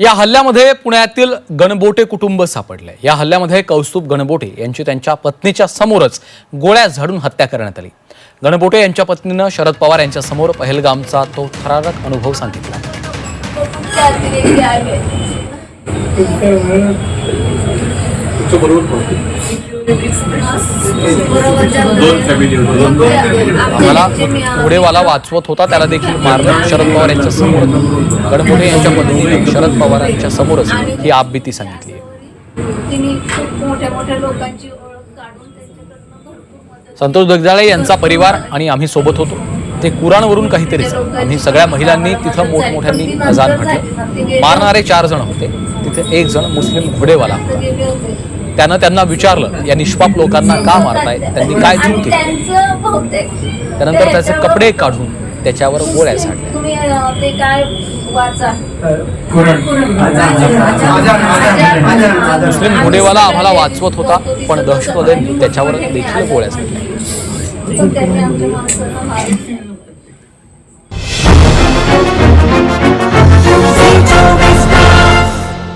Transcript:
या हल्ल्यामध्ये पुण्यातील गणबोटे कुटुंब सापडले. या हल्ल्यामध्ये कौस्तुभ गणबोटे यांची त्यांच्या पत्नीच्या समोरच गोळ्या झाडून हत्या करण्यात आली. गणबोटे यांच्या पत्नीनं शरद पवार यांच्या समोर पहलगामचा तो थरारक अनुभव सांगितला. आम्हाला घोडेवाला वाचवत होता त्याला देखील मारलं शरद पवार यांच्या समोर. गणबोटे यांच्या पत्नीने शरद पवारांच्या समोरच ही आपबीती सांगितली तिने खूप मोठ्या मोठ्या लोकांची ओळख काढून त्यांच्याकडनं भरपूर मदत संतोष दगजाळे यांचा परिवार आणि आम्ही सोबत होतो. ते कुराणवरून काहीतरीच आम्ही सगळ्या महिलांनी तिथं मोठमोठ्यांनी अजान म्हटलं. मारणारे चार जण होते. तिथे एक जण मुस्लिम घोडेवाला होते. त्यानं त्यांना विचारलं या निष्पाप लोकांना का मारताय? त्यांनी काय चूक केली? त्यानंतर त्याचे कपडे काढून त्याच्यावर गोळ्या झाडल्या. तुम्ही अं, ते काय वाचा? मुस्लिम घोडेवाला आम्हाला वाचवत होता पण दहशतवाद्यांनी त्याच्यावर देखील गोळ्या झाडल्या.